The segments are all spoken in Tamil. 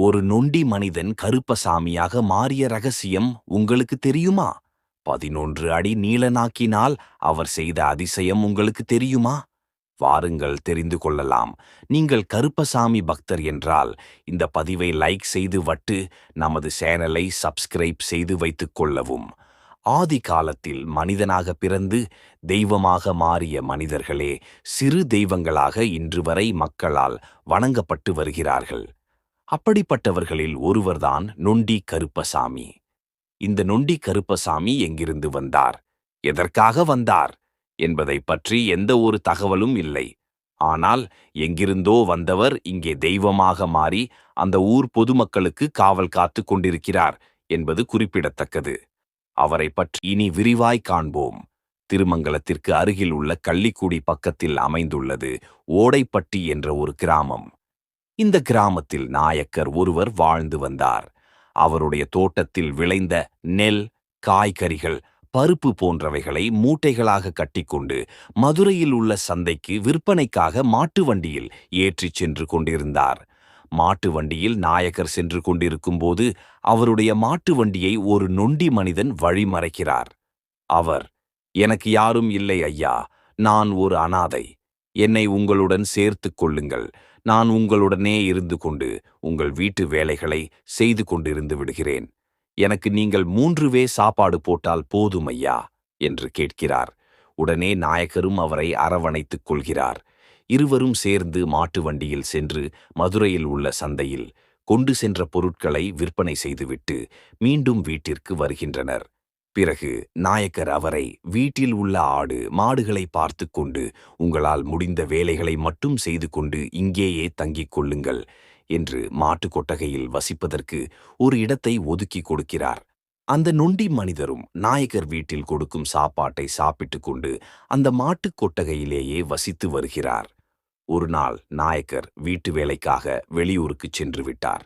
ஒரு நொண்டி மனிதன் கருப்பசாமியாக மாறிய ரகசியம் உங்களுக்கு தெரியுமா? பதினொன்று அடி நீளனாக்கினால் அவர் செய்த அதிசயம் உங்களுக்கு தெரியுமா? வாருங்கள் தெரிந்து கொள்ளலாம். நீங்கள் கருப்பசாமி பக்தர் என்றால் இந்த பதிவை லைக் செய்து வட்டு நமது சேனலை சப்ஸ்கிரைப் செய்து வைத்துக் கொள்ளவும். ஆதி காலத்தில் மனிதனாக பிறந்து தெய்வமாக மாறிய மனிதர்களே சிறு தெய்வங்களாக இன்று வரை மக்களால் வணங்கப்பட்டு வருகிறார்கள். அப்படிப்பட்டவர்களில் ஒருவர்தான் நொண்டி கருப்பசாமி. இந்த நொண்டி கருப்பசாமி எங்கிருந்து வந்தார்? எதற்காக வந்தார்? என்பதை பற்றி எந்த ஒரு தகவலும் இல்லை. ஆனால் எங்கிருந்தோ வந்தவர் இங்கே தெய்வமாக மாறி அந்த ஊர் பொதுமக்களுக்கு காவல் காத்து கொண்டிருக்கிறார் என்பது குறிப்பிடத்தக்கது. அவரை பற்றி இனி விரிவாய் காண்போம். திருமங்கலத்திற்கு அருகில் உள்ள கள்ளிக்குடி பக்கத்தில் அமைந்துள்ளது ஓடைப்பட்டி என்ற ஒரு கிராமம். இந்த கிராமத்தில் நாயக்கர் ஒருவர் வாழ்ந்து வந்தார். அவருடைய தோட்டத்தில் விளைந்த நெல் காய்கறிகள் பருப்பு போன்றவைகளை மூட்டைகளாக கட்டிக்கொண்டு மதுரையில் உள்ள சந்தைக்கு விற்பனைக்காக மாட்டு வண்டியில் ஏற்றிச் சென்று கொண்டிருந்தார். மாட்டு வண்டியில் நாயக்கர் சென்று கொண்டிருக்கும்போது அவருடைய மாட்டு வண்டியை ஒரு நொண்டி மனிதன் வழிமறைக்கிறார் அவர் எனக்கு யாரும் இல்லை ஐயா. நான் ஒரு அனாதை. என்னை உங்களுடன் சேர்த்துக் கொள்ளுங்கள். நான் உங்களுடனே இருந்து கொண்டு உங்கள் வீட்டு வேலைகளை செய்து கொண்டிருந்து விடுகிறேன். எனக்கு நீங்கள் மூன்றுவே சாப்பாடு போட்டால் போதும் ஐயா என்று கேட்கிறார். உடனே நாயக்கரும் அவரை அரவணைத்துக் கொள்கிறார். இருவரும் சேர்ந்து மாட்டு வண்டியில் சென்று மதுரையில் உள்ள சந்தையில் கொண்டு சென்ற பொருட்களை விற்பனை செய்துவிட்டு மீண்டும் வீட்டிற்கு வருகின்றனர். பிறகு நாயக்கர் அவரை வீட்டில் உள்ள ஆடு மாடுகளை பார்த்து கொண்டு உங்களால் முடிந்த வேலைகளை மட்டும் செய்து கொண்டு இங்கேயே தங்கிக் கொள்ளுங்கள் என்று மாட்டுக் கொட்டகையில் வசிப்பதற்கு ஒரு இடத்தை ஒதுக்கி கொடுக்கிறார். அந்த நொண்டி மனிதரும் நாயக்கர் வீட்டில் கொடுக்கும் சாப்பாட்டை சாப்பிட்டு கொண்டு அந்த மாட்டுக் கொட்டகையிலேயே வசித்து வருகிறார். ஒரு நாள் நாயக்கர் வீட்டு வேலைக்காக வெளியூருக்கு சென்று விட்டார்.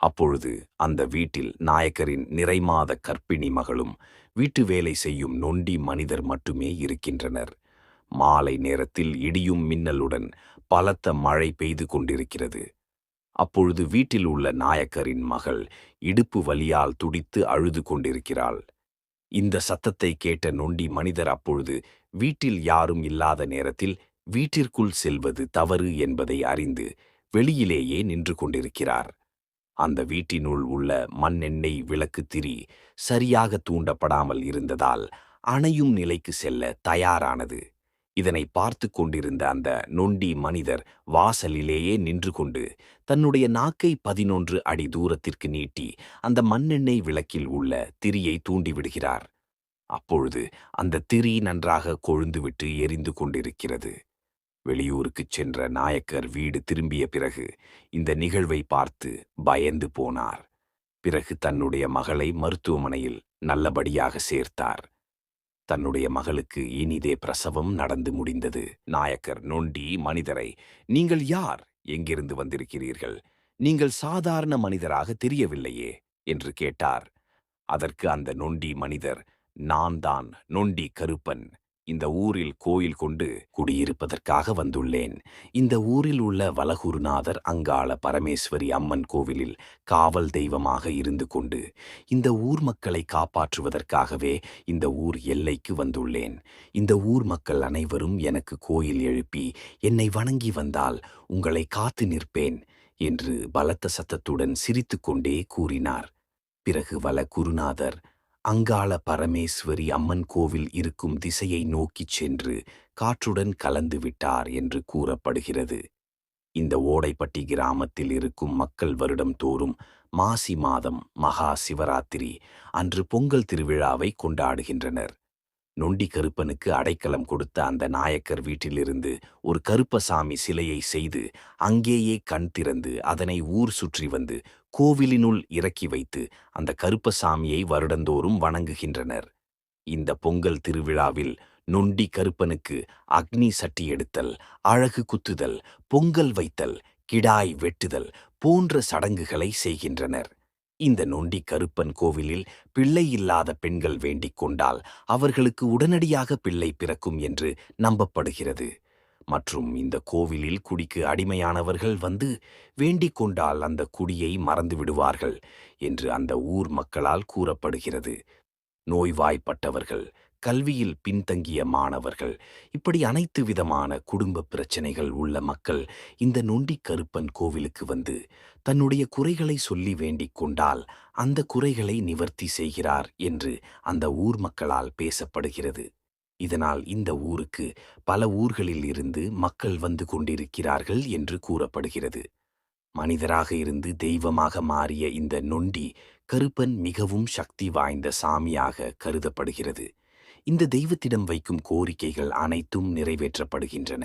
அப்பொழுது அந்த வீட்டில் நாயக்கரின் நிறைமாத கற்பிணி மகளும் வீட்டு வேலை செய்யும் நொண்டி மனிதர் மட்டுமே இருக்கின்றனர். மாலை நேரத்தில் இடியும் மின்னலுடன் பலத்த மழை பெய்து கொண்டிருக்கிறது. அப்பொழுது வீட்டில் உள்ள நாயக்கரின் மகள் இடுப்பு வலியால் துடித்து அழுது கொண்டிருக்கிறாள். இந்த சத்தத்தை கேட்ட நொண்டி மனிதர் அப்பொழுது வீட்டில் யாரும் இல்லாத நேரத்தில் வீட்டிற்குள் செல்வது தவறு என்பதை அறிந்து வெளியிலேயே நின்று கொண்டிருக்கிறார். அந்த வீட்டினுள் உள்ள மண்ணெண்ணெய் விளக்கு திரி சரியாக தூண்டப்படாமல் இருந்ததால் அணையும் நிலைக்கு செல்ல தயாரானது. இதனை பார்த்து கொண்டிருந்த அந்த நொண்டி மனிதர் வாசலிலேயே நின்று கொண்டு தன்னுடைய நாக்கை பதினொன்று அடி தூரத்திற்கு நீட்டி அந்த மண்ணெண்ணெய் விளக்கில் உள்ள திரியை தூண்டிவிடுகிறார் அப்பொழுது அந்த திரி நன்றாக கொழுந்துவிட்டு எரிந்து கொண்டிருக்கிறது. வெளியூருக்குச் சென்ற நாயக்கர் வீடு திரும்பிய பிறகு இந்த நிகழ்வை பார்த்து பயந்து போனார். பிறகு தன்னுடைய மகளை மருத்துவமனையில் நல்லபடியாக சேர்த்தார். தன்னுடைய மகளுக்கு இனிதே பிரசவம் நடந்து முடிந்தது. நாயக்கர் நொண்டி மனிதரை நீங்கள் யார்? எங்கிருந்து வந்திருக்கிறீர்கள்? நீங்கள் சாதாரண மனிதராக தெரியவில்லையே? என்று கேட்டார். அதற்கு அந்த நொண்டி மனிதர் நான் தான் நொண்டி கருப்பன். இந்த ஊரில் கோயில் கொண்டு குடியிருப்பதற்காக வந்துள்ளேன். இந்த ஊரில் உள்ள வலகுருநாதர் அங்காள பரமேஸ்வரி அம்மன் கோவிலில் காவல் தெய்வமாக இருந்து கொண்டு இந்த ஊர் மக்களை காப்பாற்றுவதற்காகவே இந்த ஊர் எல்லைக்கு வந்துள்ளேன். இந்த ஊர் மக்கள் அனைவரும் எனக்கு கோயில் எழுப்பி என்னை வணங்கி வந்தால் உங்களை காத்து நிற்பேன் என்று பலத்த சத்தத்துடன் சிரித்துக்கொண்டே கூறினார். பிறகு வல குருநாதர் அங்காள பரமேஸ்வரி அம்மன் கோவில் இருக்கும் திசையை நோக்கிச் சென்று காற்றுடன் கலந்து விட்டார் என்று கூறப்படுகிறது. இந்த ஓடைப்பட்டி கிராமத்தில் இருக்கும் மக்கள் வருடம் தோறும் மாசி மாதம் மகா சிவராத்திரி அன்று பொங்கல் திருவிழாவை கொண்டாடுகின்றனர். நொண்டி கருப்பனுக்கு அடைக்கலம் கொடுத்த அந்த நாயக்கர் வீட்டிலிருந்து ஒரு கருப்பசாமி சிலையை செய்து அங்கேயே கண் திறந்து அதனை ஊர் சுற்றி வந்து கோவிலினுள் இறக்கி வைத்து அந்த கருப்பசாமியை வருடந்தோறும் வணங்குகின்றனர். இந்த பொங்கல் திருவிழாவில் நொண்டி கருப்பனுக்கு அக்னி சட்டி எடுத்தல் அழகு குத்துதல் பொங்கல் வைத்தல் கிடாய் வெட்டுதல் போன்ற சடங்குகளை செய்கின்றனர். இந்த நொண்டி கருப்பன் கோவிலில் பிள்ளை இல்லாத பெண்கள் வேண்டிக் கொண்டால் அவர்களுக்கு உடனடியாக பிள்ளை பிறக்கும் என்று நம்பப்படுகிறது. மற்றும் இந்த கோவிலில் குடிக்கு அடிமையானவர்கள் வந்து வேண்டிக் கொண்டால் அந்த குடியை மறந்து விடுவார்கள் என்று அந்த ஊர் மக்களால் கூறப்படுகிறது. நோய்வாய்ப்பட்டவர்கள் கல்வியில் பின்தங்கிய மாணவர்கள். இப்படி அனைத்து விதமான குடும்ப பிரச்சனைகள் உள்ள மக்கள் இந்த நொண்டி கருப்பன் கோவிலுக்கு வந்து தன்னுடைய குறைகளை சொல்லி வேண்டிக் கொண்டால் அந்த குறைகளை நிவர்த்தி செய்கிறார் என்று அந்த ஊர் மக்களால் பேசப்படுகிறது. இதனால் இந்த ஊருக்கு பல ஊர்களில் இருந்து மக்கள் வந்து கொண்டிருக்கிறார்கள் என்று கூறப்படுகிறது. மனிதராக இருந்து தெய்வமாக மாறிய இந்த நொண்டி கருப்பன் மிகவும் சக்தி வாய்ந்த சாமியாக கருதப்படுகிறது. இந்த தெய்வத்திடம் வைக்கும் கோரிக்கைகள் அனைத்தும் நிறைவேற்றப்படுகின்றன.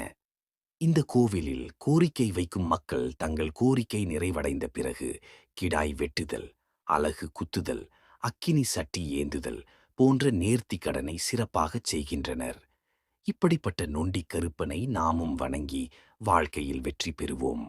இந்த கோவிலில் கோரிக்கை வைக்கும் மக்கள் தங்கள் கோரிக்கை நிறைவடைந்த பிறகு கிடாய் வெட்டுதல் அலகு குத்துதல் அக்கினி சட்டி ஏந்துதல் போன்ற நேர்த்தி கடனை சிறப்பாகச் செய்கின்றனர். இப்படிப்பட்ட நொண்டி கருப்பனை நாமும் வணங்கி வாழ்க்கையில் வெற்றி பெறுவோம்.